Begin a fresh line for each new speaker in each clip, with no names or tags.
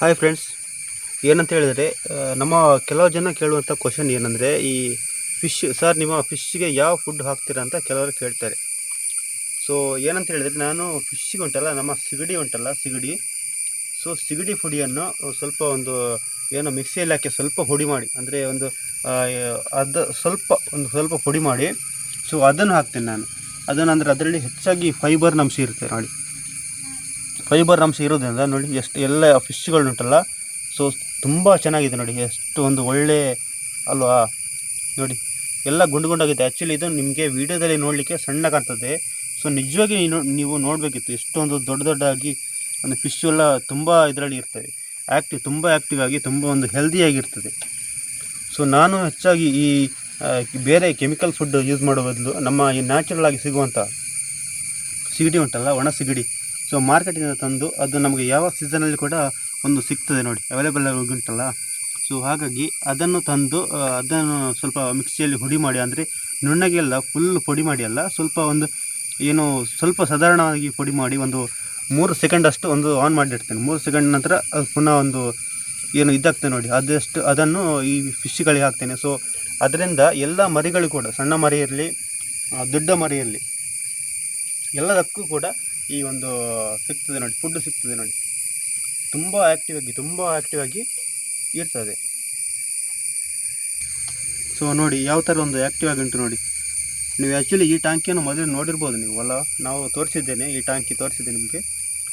Hi friends ಏನಂತ ಹೇಳಿದರೆ ನಮ್ಮ ಕೆಲವು ಜನ ಕೇಳುವಂಥ ಕ್ವಶನ್ ಏನಂದರೆ, ಈ ಫಿಶ್ ಸರ್ ನಿಮ್ಮ ಫಿಶ್ಗೆ ಯಾವ ಫುಡ್ ಹಾಕ್ತೀರಾ ಅಂತ ಕೆಲವರು ಕೇಳ್ತಾರೆ. ಸೊ ಏನಂತ ಹೇಳಿದರೆ, ನಾನು ಫಿಶ್ಗೆ ಉಂಟಲ್ಲ, ನಮ್ಮ ಸಿಗಡಿ ಉಂಟಲ್ಲ, ಸಿಗಡಿ. ಸೊ ಸಿಗಡಿ ಪುಡಿಯನ್ನು ಸ್ವಲ್ಪ ಒಂದು, ಏನೋ ಮಿಕ್ಸಿಯಲ್ಲಿ ಹಾಕಿ ಸ್ವಲ್ಪ ಪುಡಿ ಮಾಡಿ, ಅಂದರೆ ಒಂದು ಅರ್ಧ ಸ್ವಲ್ಪ, ಒಂದು ಸ್ವಲ್ಪ ಪುಡಿ ಮಾಡಿ ಸೊ ಅದನ್ನು ಹಾಕ್ತೀನಿ ನಾನು. ಅದನ್ನು ಅಂದರೆ, ಅದರಲ್ಲಿ ಹೆಚ್ಚಾಗಿ ಫೈಬರ್ ಅಂಶ ಇರುತ್ತೆ ನೋಡಿ. ಫೈಬರ್ ಅಂಶ ಇರೋದ್ರಿಂದ ನೋಡಿ, ಎಷ್ಟು ಎಲ್ಲ ಫಿಶ್ಗಳುಂಟಲ್ಲ ಸೊ ತುಂಬ ಚೆನ್ನಾಗಿದೆ ನೋಡಿ, ಎಷ್ಟು ಒಂದು ಒಳ್ಳೆ ಅಲ್ವಾ? ನೋಡಿ, ಎಲ್ಲ ಗುಂಡು ಗುಂಡಾಗಿದೆ ಆ್ಯಕ್ಚುಲಿ ಇದು ನಿಮಗೆ ವಿಡಿಯೋದಲ್ಲಿ ನೋಡಲಿಕ್ಕೆ ಸಣ್ಣ ಕಾಣ್ತದೆ. ಸೊ ನಿಜವಾಗಿ ನೀವು ನೋಡಬೇಕಿತ್ತು, ಎಷ್ಟೊಂದು ದೊಡ್ಡ ದೊಡ್ಡದಾಗಿ ಒಂದು ಫಿಶ್ ಎಲ್ಲ ತುಂಬ ಇದರಲ್ಲಿ ಇರ್ತವೆ ಆ್ಯಕ್ಟಿವ್ ತುಂಬ ಆ್ಯಕ್ಟಿವ್ ಆಗಿ, ತುಂಬ ಒಂದು ಹೆಲ್ದಿಯಾಗಿರ್ತದೆ ಸೊ ನಾನು ಹೆಚ್ಚಾಗಿ ಈ ಬೇರೆ ಕೆಮಿಕಲ್ ಫುಡ್ ಯೂಸ್ ಮಾಡೋ ಬದಲು ನಮ್ಮ ಈ ನ್ಯಾಚುರಲ್ ಆಗಿ ಸಿಗುವಂಥ ಸಿಗಡಿ ಉಂಟಲ್ಲ, ಒಣ ಸಿಗಡಿ. ಸೊ ಮಾರ್ಕೆಟಿಂದ ತಂದು ಅದು ನಮಗೆ ಯಾವ ಸೀಸನಲ್ಲಿ ಕೂಡ ಒಂದು ಸಿಗ್ತದೆ ನೋಡಿ ಅವೈಲೇಬಲ್ ಉಂಟಲ್ಲ ಸೊ ಹಾಗಾಗಿ ಅದನ್ನು ತಂದು ಅದನ್ನು ಸ್ವಲ್ಪ ಮಿಕ್ಸಿಯಲ್ಲಿ ಹುಡಿ ಮಾಡಿ, ಅಂದರೆ ನುಣ್ಣಗೆಲ್ಲ ಫುಲ್ ಪುಡಿ ಮಾಡಿ ಅಲ್ಲ, ಸ್ವಲ್ಪ ಒಂದು ಏನು ಸ್ವಲ್ಪ ಸಾಧಾರಣವಾಗಿ ಪುಡಿ ಮಾಡಿ ಒಂದು ಮೂರು ಸೆಕೆಂಡ್ ಅಷ್ಟು ಒಂದು ಆನ್ ಮಾಡಿಡ್ತೇನೆ ಮೂರು ಸೆಕೆಂಡ್ ನಂತರ ಅದು ಪುನಃ ಒಂದು ಏನು ಇದಾಗ್ತದೆ ನೋಡಿ, ಅದಷ್ಟು, ಅದನ್ನು ಈ ಫಿಶ್ಗಳಿಗೆ ಹಾಕ್ತೇನೆ. ಸೊ ಅದರಿಂದ ಎಲ್ಲ ಮರಿಗಳು ಕೂಡ, ಸಣ್ಣ ಮರಿ ಇರಲಿ ದೊಡ್ಡ ಮರಿ ಇರಲಿ ಎಲ್ಲದಕ್ಕೂ ಕೂಡ ಈ ಒಂದು ಸಿಗ್ತದೆ ನೋಡಿ ಫುಡ್ ಸಿಗ್ತದೆ ನೋಡಿ. ತುಂಬ ಆ್ಯಕ್ಟಿವ್ ಆಗಿ, ತುಂಬ ಆ್ಯಕ್ಟಿವ್ ಆಗಿ ಇರ್ತದೆ. ಸೊ ನೋಡಿ, ಯಾವ ಥರ ಒಂದು ಆ್ಯಕ್ಟಿವ್ ಆಗಿ ಉಂಟು ನೋಡಿ. ನೀವು ಆ್ಯಕ್ಚುಲಿ ಈ ಟ್ಯಾಂಕಿಯನ್ನು ಮೊದಲು ನೋಡಿರ್ಬೋದು ನೀವು, ಅಲ್ಲ? ನಾವು ತೋರಿಸಿದ್ದೇನೆ, ಈ ಟ್ಯಾಂಕಿ ತೋರಿಸಿದ್ದೆ ನಿಮಗೆ.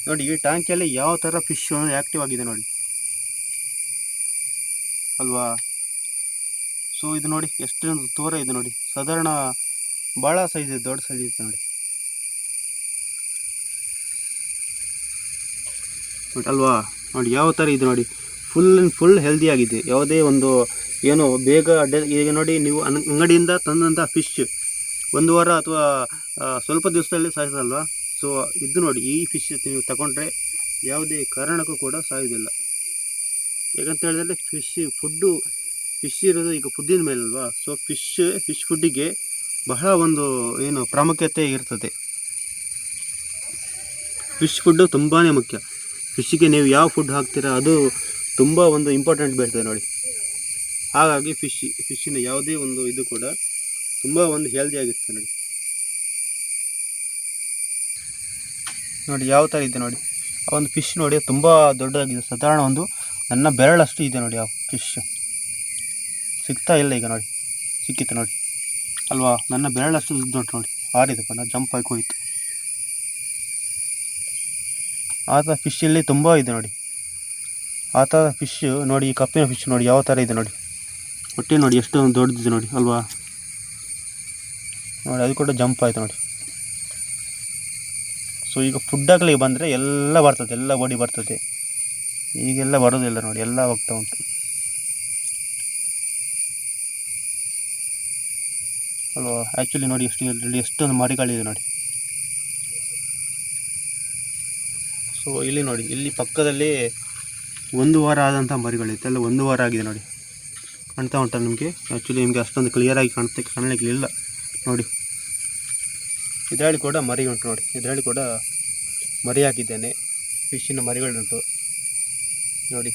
ನೋಡಿ, ಈ ಟ್ಯಾಂಕಿಯಲ್ಲಿ ಯಾವ ಥರ ಫಿಶ್ ಆ್ಯಕ್ಟಿವ್ ಆಗಿದೆ ನೋಡಿ. ಅಲ್ವಾ? ಸೊ ಇದು ನೋಡಿ, ಎಷ್ಟೊಂದು ತೋರ ಇದೆ ನೋಡಿ. ಸಾಧಾರಣ ಭಾಳ ಸೈಜ್ ದೊಡ್ಡ ಸೈಜ್ ಇದೆ ನೋಡಿ. ನೋಡಿ ಅಲ್ವಾ? ನೋಡಿ, ಯಾವ ಥರ ಇದು ನೋಡಿ. ಫುಲ್ ಆ್ಯಂಡ್ ಫುಲ್ ಹೆಲ್ದಿ ಆಗಿದೆ. ಯಾವುದೇ ಒಂದು ಏನು ಬೇಗ ಅಡ್ಡ ಈಗ ನೋಡಿ, ನೀವು ಅಂಗಡಿಯಿಂದ ತಂದಂಥ ಫಿಶ್ ಒಂದು ವಾರ ಅಥವಾ ಸ್ವಲ್ಪ ದಿವಸದಲ್ಲಿ ಸಾಯಿಸಲ್ವಾ ಸೊ ಇದು ನೋಡಿ, ಈ ಫಿಶ್ ನೀವು ತಗೊಂಡ್ರೆ ಯಾವುದೇ ಕಾರಣಕ್ಕೂ ಕೂಡ ಸಾಯೋದಿಲ್ಲ ಯಾಕಂತ ಹೇಳಿದ್ರೆ ಫಿಶ್ ಫುಡ್ಡು ಫಿಶ್ ಇರೋದು ಈಗ ಫುಡ್ಡಿನ ಅಲ್ವಾ ಸೊ ಫಿಶ್ ಫಿಶ್ ಫುಡ್ಡಿಗೆ ಬಹಳ ಒಂದು ಏನು ಪ್ರಾಮುಖ್ಯತೆ ಇರ್ತದೆ. ಫಿಶ್ ಫುಡ್ಡು ತುಂಬಾ ಮುಖ್ಯ. ಫಿಶ್ಗೆ ನೀವು ಯಾವ ಫುಡ್ ಹಾಕ್ತೀರಾ ಅದು ತುಂಬ ಒಂದು ಇಂಪಾರ್ಟೆಂಟ್ ಬೀಳ್ತದೆ ನೋಡಿ. ಹಾಗಾಗಿ ಫಿಶ್ ಫಿಶ್ಶಿನ ಯಾವುದೇ ಒಂದು ಇದು ಕೂಡ ತುಂಬ ಒಂದು ಹೆಲ್ದಿ ಆಗಿರ್ತದೆ ನೋಡಿ. ನೋಡಿ ಯಾವ ಥರ ಇದೆ ನೋಡಿ. ಆ ಒಂದು ಫಿಶ್ ನೋಡಿ ತುಂಬ ದೊಡ್ಡದಾಗಿದೆ. ಸಾಧಾರಣ ಒಂದು ನನ್ನ ಬೆರಳಷ್ಟು ಇದೆ ನೋಡಿ ಆ ಫಿಶ್ ಸಿಗ್ತಾ ಇಲ್ಲ ಈಗ ನೋಡಿ. ಸಿಕ್ಕಿತ್ತು ನೋಡಿ. ಅಲ್ವಾ? ನನ್ನ ಬೆರಳಷ್ಟು ದೊಡ್ಡ ನೋಡಿ. ಹಾರಿದಪ್ಪ ನಾ ಜಂಪ್ ಆಗಿ ಹೋಯಿತು. ಆ ಥರ ಫಿಶಲ್ಲಿ ತುಂಬ ಇದೆ ನೋಡಿ. ಆ ಥರ ಫಿಶ್ ನೋಡಿ, ಈ ಕಪ್ಪಿನ ಫಿಶ್ ನೋಡಿ, ಯಾವ ಥರ ಇದೆ ನೋಡಿ. ಹೊಟ್ಟೆ ನೋಡಿ, ಎಷ್ಟು ದೊಡ್ಡದಿದೆ ನೋಡಿ, ಅಲ್ವಾ? ನೋಡಿ, ಅದು ಕೂಡ ಜಂಪ್ ಆಯಿತು ನೋಡಿ. ಸೊ ಈಗ ಫುಡ್ ಹಾಕ್ಲಿಕ್ಕೆ ಬಂದರೆ ಎಲ್ಲ ಬರ್ತದೆ, ಎಲ್ಲ ಬಾಡಿ ಬರ್ತದೆ. ಈಗೆಲ್ಲ ಬರೋದಿಲ್ಲ ನೋಡಿ, ಎಲ್ಲ ಹೋಗ್ತಾ ಉಂಟು. ಅಲ್ವಾ? ಆ್ಯಕ್ಚುಲಿ ನೋಡಿ, ಎಷ್ಟು ಎಷ್ಟೊಂದು ಮರಿಗಳಿದೆ ನೋಡಿ. ಸೊ ಇಲ್ಲಿ ನೋಡಿ, ಇಲ್ಲಿ ಪಕ್ಕದಲ್ಲಿ ಒಂದು ವಾರ ಆದಂಥ ಮರಿಗಳಿತ್ತು. ಎಲ್ಲ ಒಂದು ವಾರ ಆಗಿದೆ ನೋಡಿ. ಕಾಣ್ತಾ ಉಂಟು ನಿಮಗೆ? ಆ್ಯಕ್ಚುಲಿ ನಿಮಗೆ ಅಷ್ಟೊಂದು ಕ್ಲಿಯರಾಗಿ ಕಾಣ್ತಾ, ಕಾಣಲಿಕ್ಕಿಲ್ಲ. ನೋಡಿ. ಇದರಲ್ಲಿ ಕೂಡ ಮರಿ ಉಂಟು ನೋಡಿ. ಇದರಲ್ಲಿ ಕೂಡ ಮರಿ ಹಾಕಿದ್ದೇನೆ. ಫಿಶ್ಶಿನ ಮರಿಗಳುಂಟು. ನೋಡಿ.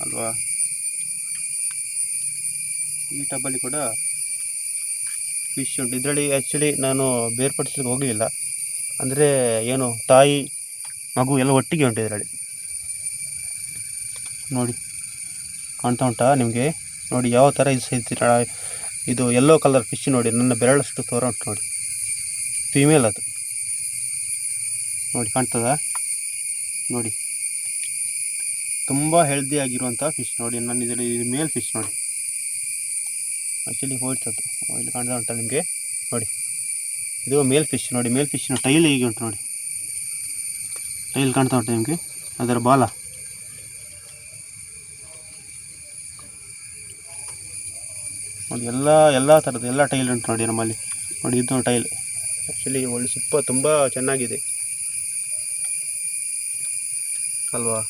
ಅಲ್ವಾ? ಈ ಟಬ್ಬಲ್ಲಿ ಕೂಡ ಫಿಶ್ ಉಂಟು. ಇದರಲ್ಲಿ ಆ್ಯಕ್ಚುಲಿ ನಾನು ಬೇರ್ಪಡಿಸಲಿಕ್ಕೆ ಹೋಗಲಿಲ್ಲ. ಅಂದರೆ ಏನು, ತಾಯಿ ಮಗು ಎಲ್ಲ ಒಟ್ಟಿಗೆ ಉಂಟು ಇದರಲ್ಲಿ. ನೋಡಿ, ಕಾಣ್ತಾ ಉಂಟಾ ನಿಮಗೆ? ನೋಡಿ, ಯಾವ ಥರ ಇದು ಇದು ಯೆಲ್ಲೋ ಕಲರ್ ಫಿಶ್ ನೋಡಿ, ನನ್ನ ಬೆರಳಷ್ಟು ತೋರ ಉಂಟು ನೋಡಿ. ಫಿಮೇಲ್ ಅದು. ನೋಡಿ, ಕಾಣ್ತದ? ನೋಡಿ. ತುಂಬ ಹೆಲ್ದಿ ಆಗಿರುವಂಥ ಫಿಶ್ ನೋಡಿ, ನನ್ನ ಇದರಲ್ಲಿ ಇದು ಮೇಲ್ ಫಿಶ್ ನೋಡಿ. ಆ್ಯಕ್ಚುಲಿ ಹೋಯ್ತದ್ದು. ಇಲ್ಲಿ ಕಾಣ್ತಾ ಉಂಟಾ ನಿಮಗೆ? ನೋಡಿ. ಇದು ಮೇಲ್ ಫಿಶ್ ನೋಡಿ ಮೇಲ್ ಫಿಶ್ನ ಟೈಲ್ ಹೀಗೆ ಉಂಟು ನೋಡಿ. ಟೈಲ್ ಕಾಣ್ತಾ ಉಂಟು ನಿಮಗೆ? ಅದರ ಬಾಲ? ನೋಡಿ, ಎಲ್ಲ ಎಲ್ಲ ಥರದ ಎಲ್ಲ ಟೈಲ್ ಉಂಟು ನೋಡಿ ನಮ್ಮಲ್ಲಿ. ನೋಡಿ, ಇದು ಟೈಲ್. ಆ್ಯಕ್ಚುಲಿ ಒಳ್ಳೆ ಸುಪ್ಪ ತುಂಬ ಚೆನ್ನಾಗಿದೆ. ಅಲ್ವಾ?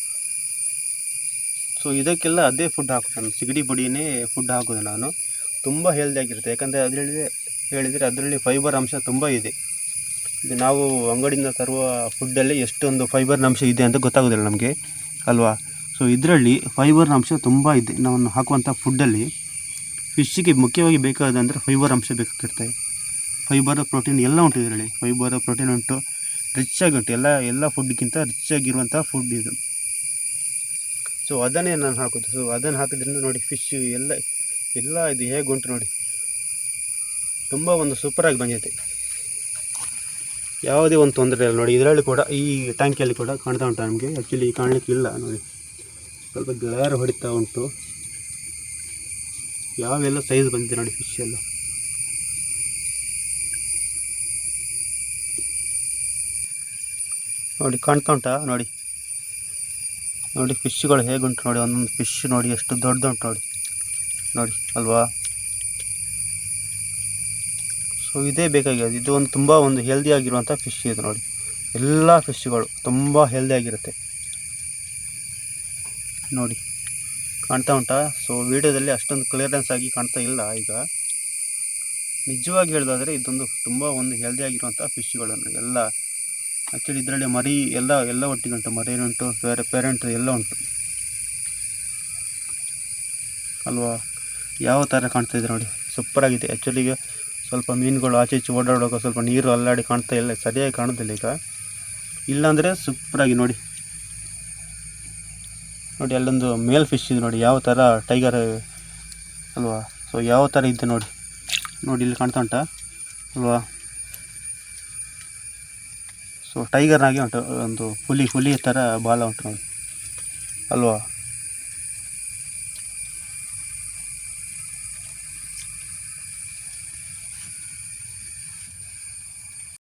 ಸೊ ಇದಕ್ಕೆಲ್ಲ ಅದೇ ಫುಡ್ ಹಾಕೋದು ನಾನು. ಸಿಗಡಿ ಪುಡಿನೇ ಫುಡ್ ಹಾಕೋದು ನಾನು. ತುಂಬ ಹೆಲ್ದಿಯಾಗಿರುತ್ತೆ ಯಾಕಂದರೆ ಅದರಲ್ಲಿ ಹೇಳಿದರೆ ಅದರಲ್ಲಿ ಫೈಬರ್ ಅಂಶ ತುಂಬ ಇದು. ನಾವು ಅಂಗಡಿಯಿಂದ ತರುವ ಫುಡ್ಡಲ್ಲಿ ಎಷ್ಟೊಂದು ಫೈಬರ್ ಅಂಶ ಇದೆ ಅಂತ ಗೊತ್ತಾಗೋದಿಲ್ಲ ನಮಗೆ, ಅಲ್ವಾ? ಸೊ ಇದರಲ್ಲಿ ಫೈಬರ್ ಅಂಶ ತುಂಬ ಇದೆ. ನಾವು ಹಾಕುವಂಥ ಫುಡ್ಡಲ್ಲಿ ಫಿಶ್ಶಿಗೆ ಮುಖ್ಯವಾಗಿ ಬೇಕಾದಂದರೆ ಫೈಬರ್ ಅಂಶ ಬೇಕಾಗಿರ್ತದೆ ಫೈಬರ್ ಪ್ರೋಟೀನ್ ಎಲ್ಲ ಉಂಟು ಇದರಲ್ಲಿ. ಫೈಬರ್ ಪ್ರೋಟೀನ್ ಉಂಟು. ರಿಚ್ ಉಂಟು. ಎಲ್ಲ ಎಲ್ಲ ಫುಡ್ಗಿಂತ ರಿಚ್ ಆಗಿರುವಂಥ ಫುಡ್ ಇದು. ಸೊ ಅದನ್ನೇ ನಾನು ಹಾಕೋದು. ಸೊ ಅದನ್ನು ಹಾಕೋದ್ರಿಂದ ನೋಡಿ ಫಿಶ್ ಎಲ್ಲ ಎಲ್ಲ ಇದು ಹೇಗೆ ಉಂಟು ನೋಡಿ. ತುಂಬ ಒಂದು ಸೂಪರಾಗಿ ಬಂದೈತೆ ಯಾವುದೇ ಒಂದು ತೊಂದರೆ ಇಲ್ಲ ನೋಡಿ. ಇದರಲ್ಲಿ ಕೂಡ ಈ ಟ್ಯಾಂಕಿಯಲ್ಲಿ ಕೂಡ ಕಾಣ್ತಾ ಉಂಟು ನಮಗೆ. ಆ್ಯಕ್ಚುಲಿ ಕಾಣಲಿಕ್ಕೆ ಇಲ್ಲ ನೋಡಿ. ಸ್ವಲ್ಪ ಗ್ಲಾರ್ ಹೊಡಿತಾ ಉಂಟು. ಯಾವೆಲ್ಲ ಸೈಜ್ ಬಂದಿದೆ ನೋಡಿ ಫಿಶ್ ಎಲ್ಲ. ನೋಡಿ ಕಾಣ್ತಾ ಉಂಟಾ ನೋಡಿ. ನೋಡಿ ಫಿಶ್ಗಳು ಹೇಗುಂಟು ನೋಡಿ. ಒಂದೊಂದು ಫಿಶ್ ನೋಡಿ ಎಷ್ಟು ದೊಡ್ಡದುಂಟು ನೋಡಿ. ನೋಡಿ ಅಲ್ವಾ? ಸೊ ಇದೇ ಬೇಕಾಗಿರೋದು. ಇದು ಒಂದು ತುಂಬ ಒಂದು ಹೆಲ್ದಿ ಆಗಿರುವಂಥ ಫಿಶ್ ಇದು ನೋಡಿ. ಎಲ್ಲ ಫಿಶ್ಗಳು ತುಂಬ ಹೆಲ್ದಿ ಆಗಿರುತ್ತೆ. ನೋಡಿ. ಕಾಣ್ತಾ ಉಂಟಾ? ಸೊ ವಿಡಿಯೋದಲ್ಲಿ ಅಷ್ಟೊಂದು ಕ್ಲಿಯರೆನ್ಸ್ ಆಗಿ ಕಾಣ್ತಾ ಇಲ್ಲ ಈಗ. ನಿಜವಾಗಿ ಹೇಳೋದಾದರೆ ಇದೊಂದು ತುಂಬ ಒಂದು ಹೆಲ್ದಿ ಆಗಿರುವಂಥ ಫಿಶ್ಗಳನ್ನು ಎಲ್ಲ ಆ್ಯಕ್ಚುಲಿ ಇದರಲ್ಲಿ ಮರಿ ಎಲ್ಲ ಎಲ್ಲ ಒಟ್ಟಿಗೆ ಉಂಟು. ಮರಿ ಉಂಟು, ಬೇರೆ ಪೇರೆಂಟ್ ಎಲ್ಲ ಉಂಟು. ಅಲ್ವಾ? ಯಾವ ಥರ ಕಾಣ್ತಾ ಇದೆ ನೋಡಿ. ಸೂಪರಾಗಿದೆ ಆ್ಯಕ್ಚುಲಿಗೆ ಸ್ವಲ್ಪ ಮೀನುಗಳು ಆಚೆ ಈಚೆ ಓಡಾಡುವಾಗ ಸ್ವಲ್ಪ ನೀರು ಅಲ್ಲಾಡಿ ಕಾಣ್ತಾ ಇಲ್ಲ, ಸರಿಯಾಗಿ ಕಾಣೋದಿಲ್ಲ ಈಗ. ಇಲ್ಲಾಂದರೆ ಸೂಪರಾಗಿ ನೋಡಿ. ನೋಡಿ, ಅಲ್ಲೊಂದು ಮೇಲ್ ಫಿಶ್ ಇದೆ ನೋಡಿ, ಯಾವ ಥರ ಟೈಗರ್ ಅಲ್ವಾ? ಸೊ ಯಾವ ಥರ ಇದೆ ನೋಡಿ. ನೋಡಿ, ಇಲ್ಲಿ ಕಾಣ್ತಾ ಉಂಟ, ಅಲ್ವಾ? ಸೊ ಟೈಗರ್ನಾಗೆ ಉಂಟು, ಒಂದು ಹುಲಿ ಹುಲಿ ಥರ ಬಾಲ ಉಂಟು ನೋಡಿ, ಅಲ್ವಾ?